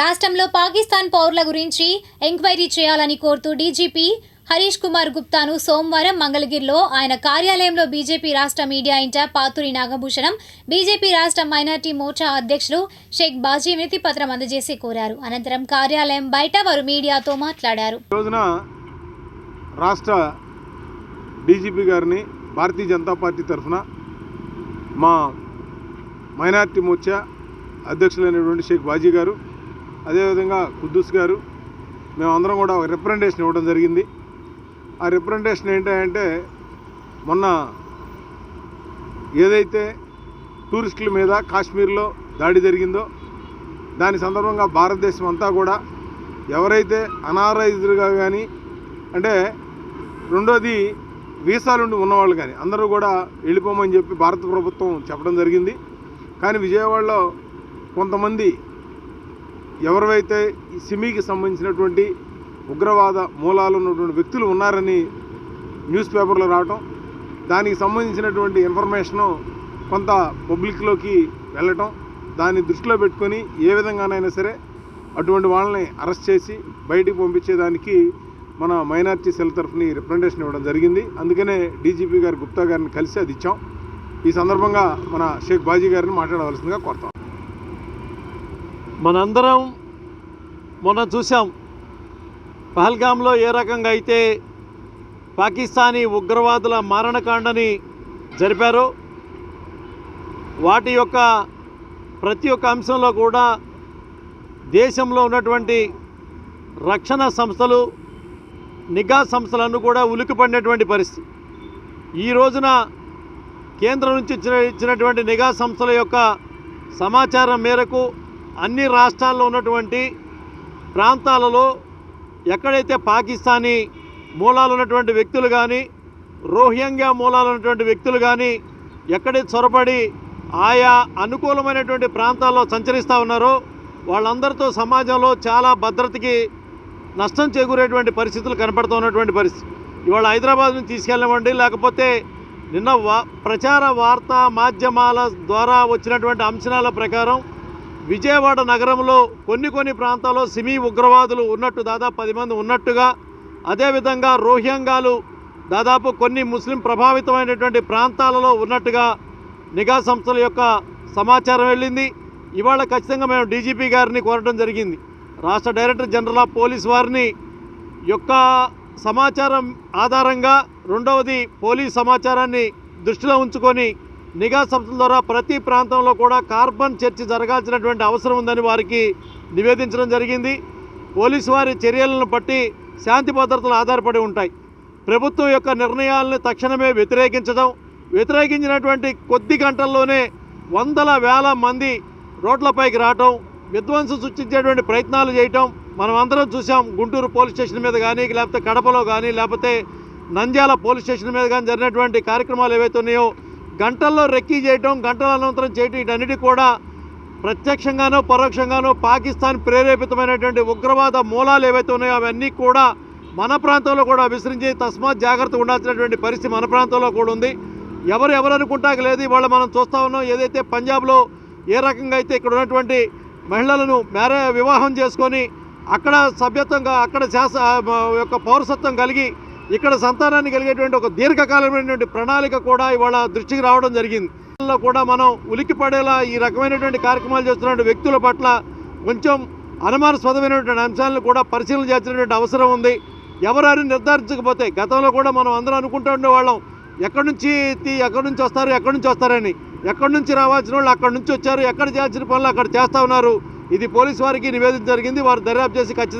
రాష్ట్రంలో పాకిస్తాన్ పౌరుల గురించి ఎంక్వైరీ చేయాలని కోరుతూ డీజీపీ హరీష్ కుమార్ గుప్తాను సోమవారం మంగళగిరిలో ఆయన కార్యాలయంలో బీజేపీ రాష్ట్ర మీడియా ఇంటర్ పాతురి నాగభూషణం బీజేపీ రాష్ట్ర మైనార్టీ మోర్చా అధ్యక్షులు షేక్ బాజీ వినతి పత్రం అందజేసి కోరారు. అనంతరం కార్యాలయం బయట వారు మీడియాతో మాట్లాడారు. రోజున రాష్ట్ర డీజీపీ గారిని భారతీయ జనతా పార్టీ తరఫున మా మైనార్టీ మోర్చా అధ్యక్షులైనటువంటి షేక్ బాజీ గారు అదేవిధంగా కుద్దూస్ గారు మేమందరం కూడా ఒక రిప్రజెంటేషన్ ఇవ్వడం జరిగింది. ఆ రిప్రజెంటేషన్ ఏంటంటే మొన్న ఏదైతే టూరిస్టుల మీద కాశ్మీర్లో దాడి జరిగిందో దాని సందర్భంగా భారతదేశం అంతా కూడా ఎవరైతే అనారైజ్డ్గా కానీ అంటే రెండోది వీసాలుండి ఉన్నవాళ్ళు కానీ అందరూ కూడా వెళ్ళిపోమని చెప్పి భారత ప్రభుత్వం చెప్పడం జరిగింది. కానీ విజయవాడలో కొంతమంది ఎవరైతే ఈ సిమీకి సంబంధించినటువంటి ఉగ్రవాద మూలాలు ఉన్నటువంటి వ్యక్తులు ఉన్నారని న్యూస్ పేపర్లో రావటం దానికి సంబంధించినటువంటి ఇన్ఫర్మేషను కొంత పబ్లిక్లోకి వెళ్ళటం దాన్ని దృష్టిలో పెట్టుకొని ఏ విధంగానైనా సరే అటువంటి వాళ్ళని అరెస్ట్ చేసి బయటికి పంపించేదానికి మన మైనార్టీ సెల్ తరఫుని రిప్రజెంటేషన్ ఇవ్వడం జరిగింది. అందుకనే డీజీపీ గారు గుప్తా గారిని కలిసి అది ఇచ్చాం. ఈ సందర్భంగా మన షేక్ బాజీ గారిని మాట్లాడవలసిందిగా కోరుతాం. మనందరం మొన్న చూసాం పహల్గాంలో ఏ రకంగా అయితే పాకిస్తానీ ఉగ్రవాదుల మారణకాండని జరిపారో వాటి యొక్క ప్రతి ఒక్క అంశంలో కూడా దేశంలో ఉన్నటువంటి రక్షణ సంస్థలు నిఘా సంస్థలను కూడా ఉలికిపడినటువంటి పరిస్థితి. ఈ రోజున కేంద్రం నుంచి ఇచ్చిన ఇచ్చినటువంటి నిఘా సంస్థల యొక్క సమాచారం మేరకు అన్ని రాష్ట్రాల్లో ఉన్నటువంటి ప్రాంతాలలో ఎక్కడైతే పాకిస్తానీ మూలాలు ఉన్నటువంటి వ్యక్తులు కానీ రోహింగ్యా మూలాలు ఉన్నటువంటి వ్యక్తులు కానీ ఎక్కడైతే చొరబడి ఆయా అనుకూలమైనటువంటి ప్రాంతాల్లో సంచరిస్తూ ఉన్నారో వాళ్ళందరితో సమాజంలో చాలా భద్రతకి నష్టం చేకూరేటువంటి పరిస్థితులు కనపడుతున్నటువంటి పరిస్థితి. ఇవాళ హైదరాబాద్ నుంచి తీసుకెళ్ళమండి లేకపోతే నిన్న వా ప్రచార వార్తా మాధ్యమాల ద్వారా వచ్చినటువంటి అంచనాల ప్రకారం విజయవాడ నగరంలో కొన్ని కొన్ని ప్రాంతాల్లో సిమీ ఉగ్రవాదులు ఉన్నట్టు దాదాపు పది మంది ఉన్నట్టుగా అదేవిధంగా రోహింగాలు దాదాపు కొన్ని ముస్లిం ప్రభావితమైనటువంటి ప్రాంతాలలో ఉన్నట్టుగా నిఘా సంస్థల యొక్క సమాచారం వెళ్ళింది. ఇవాళ ఖచ్చితంగా మేము డీజీపీ గారిని కోరడం జరిగింది. రాష్ట్ర డైరెక్టర్ జనరల్ ఆఫ్ పోలీస్ వారిని యొక్క సమాచారం ఆధారంగా రెండవది పోలీస్ సమాచారాన్ని దృష్టిలో ఉంచుకొని నిఘా సంస్థల ద్వారా ప్రతి ప్రాంతంలో కూడా కార్బన్ చర్చ జరగాల్సినటువంటి అవసరం ఉందని వారికి నివేదించడం జరిగింది. పోలీసు వారి చర్యలను బట్టి శాంతి భద్రతలు ఆధారపడి ఉంటాయి. ప్రభుత్వం యొక్క నిర్ణయాలను తక్షణమే వ్యతిరేకించడం వ్యతిరేకించినటువంటి కొద్ది గంటల్లోనే వందల వేల మంది రోడ్లపైకి రావటం విధ్వంసం సృష్టించేటువంటి ప్రయత్నాలు చేయటం మనం అందరం చూసాం గుంటూరు పోలీస్ స్టేషన్ మీద కానీ లేకపోతే కడపలో కానీ లేకపోతే నంద్యాల పోలీస్ స్టేషన్ మీద కానీ జరిగినటువంటి కార్యక్రమాలు ఏవైతే ఉన్నాయో గంటల్లో రెక్కీ చేయటం గంటల అనంతరం చేయటం ఇటన్నిటి కూడా ప్రత్యక్షంగానో పరోక్షంగానో పాకిస్తాన్ ప్రేరేపితమైనటువంటి ఉగ్రవాద మూలాలు ఏవైతే ఉన్నాయో అవన్నీ కూడా మన ప్రాంతంలో కూడా విసిరించి తస్మాత్ జాగ్రత్త ఉండాల్సినటువంటి పరిస్థితి మన ప్రాంతంలో కూడా ఉంది. ఎవరు ఎవరు అనుకుంటాక లేదు ఇవాళ మనం చూస్తూ ఉన్నాం ఏదైతే పంజాబ్లో ఏ రకంగా అయితే ఇక్కడ ఉన్నటువంటి మహిళలను మ్యారే వివాహం చేసుకొని అక్కడ సభ్యత్వంగా అక్కడ శాస యొక్క పౌరసత్వం కలిగి ఇక్కడ సంతానాన్ని కలిగేటువంటి ఒక దీర్ఘకాలమైనటువంటి ప్రణాళిక కూడా ఇవాళ దృష్టికి రావడం జరిగింది. కూడా మనం ఉలికి పడేలా ఈ రకమైనటువంటి కార్యక్రమాలు చేస్తున్న వ్యక్తుల పట్ల కొంచెం అనుమానాస్పదమైనటువంటి అంశాలను కూడా పరిశీలన చేసినటువంటి అవసరం ఉంది. ఎవరని నిర్ధారించకపోతే గతంలో కూడా మనం అందరూ అనుకుంటూ ఉండేవాళ్ళం ఎక్కడి నుంచి ఎక్కడి నుంచి వస్తారు ఎక్కడి నుంచి వస్తారని. ఎక్కడి నుంచి రావాల్సిన వాళ్ళు అక్కడి నుంచి వచ్చారు ఎక్కడ చేయాల్సిన పనులు అక్కడ చేస్తూ ఉన్నారు. ఇది పోలీసు వారికి నివేదించ జరిగింది వారు దర్యాప్తు చేసి ఖచ్చితంగా